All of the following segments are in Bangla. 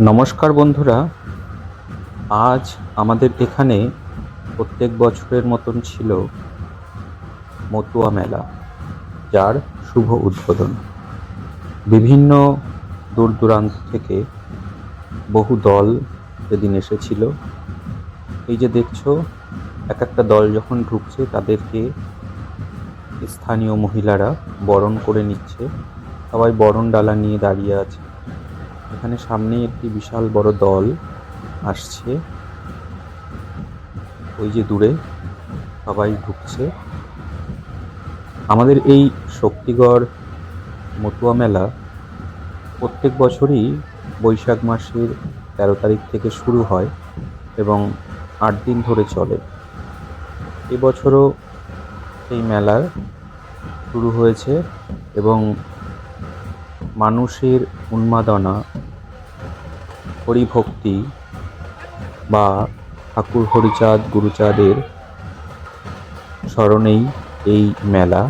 নমস্কার বন্ধুরা, আজ আমাদের এখানে প্রত্যেক বছরের মতন ছিল মতুয়া মেলা, যার শুভ উদ্বোধন। বিভিন্ন দূর দূরান্ত থেকে বহু দল সেদিন এসেছিল। এই যে দেখছ, এক একটা দল যখন ঢুকছে, তাদেরকে স্থানীয় মহিলারা বরণ করে নিচ্ছে। সবাই বরণ ডালা নিয়ে দাঁড়িয়ে আছে। এখানে সামনেই একটি বিশাল বড় দল আসছে। ওই যে দূরে সবাই ঢুকছে। আমাদের এই শক্তিগড় মতুয়া মেলা প্রত্যেক বছরই বৈশাখ মাসের তেরো তারিখ থেকে শুরু হয় এবং আট দিন ধরে চলে। এবছরও এই মেলার শুরু হয়েছে এবং মানুষের উন্মাদনা হরিভক্তি বা ঠাকুর হরিচাঁদ গুরুচাঁদের স্মরণেই এই মেলা।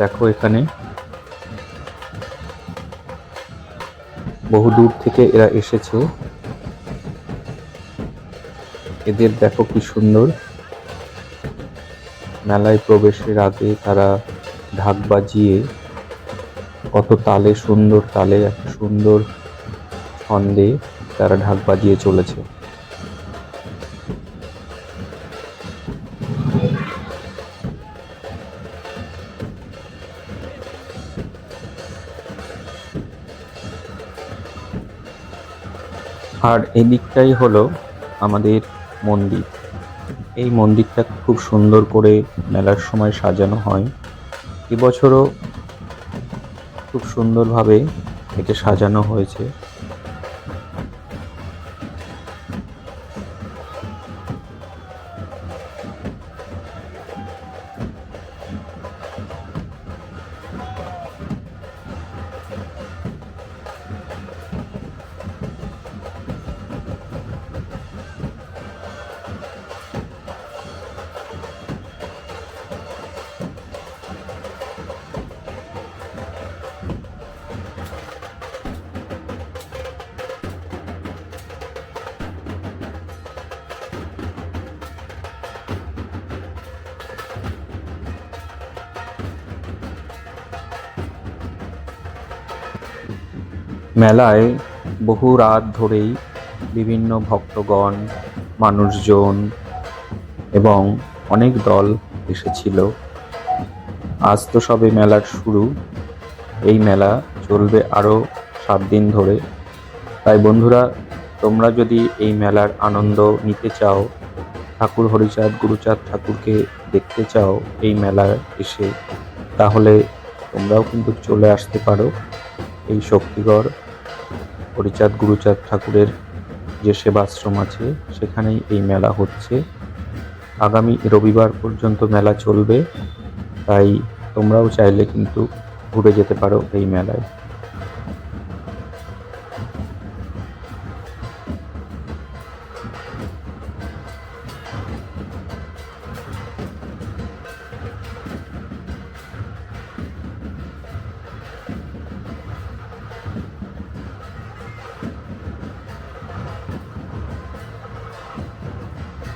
দেখো এখানে বহু দূর থেকে এরা এসেছে। এদের দেখো কি সুন্দর। মেলায় প্রবেশের আগে তারা ঢাক বাজিয়ে কত তালে সুন্দর তালে একটা সুন্দর ছন্দে তারা ঢাক বাজিয়ে চলেছে। আর এদিকটাই হলো আমাদের মন্দির। এই মন্দিরটা খুব সুন্দর করে মেলার সময় সাজানো হয়। এবছরও খুব সুন্দরভাবে একে সাজানো হয়েছে। মেলায় বহু রাত ধরেই বিভিন্ন ভক্তগণ, মানুষজন এবং অনেক দল এসেছিল। আজ তো সবে মেলার শুরু। এই মেলা চলবে আরও সাত দিন ধরে। তাই বন্ধুরা, তোমরা যদি এই মেলার আনন্দ নিতে চাও, ঠাকুর হরিচাঁদ, গুরুচাঁদ ঠাকুরকে দেখতে চাও এই মেলায় এসে, তাহলে তোমরাও কিন্তু চলে আসতে পারো। এই শক্তিগড় হরিচাঁদ, গুরুচাঁদ ঠাকুরের যে সেবাশ্রম আছে, সেখানেই এই মেলা হচ্ছে। আগামী রবিবার পর্যন্ত মেলা চলবে, তাই তোমরাও চাইলে কিন্তু ঘুরে যেতে পারো এই মেলায়।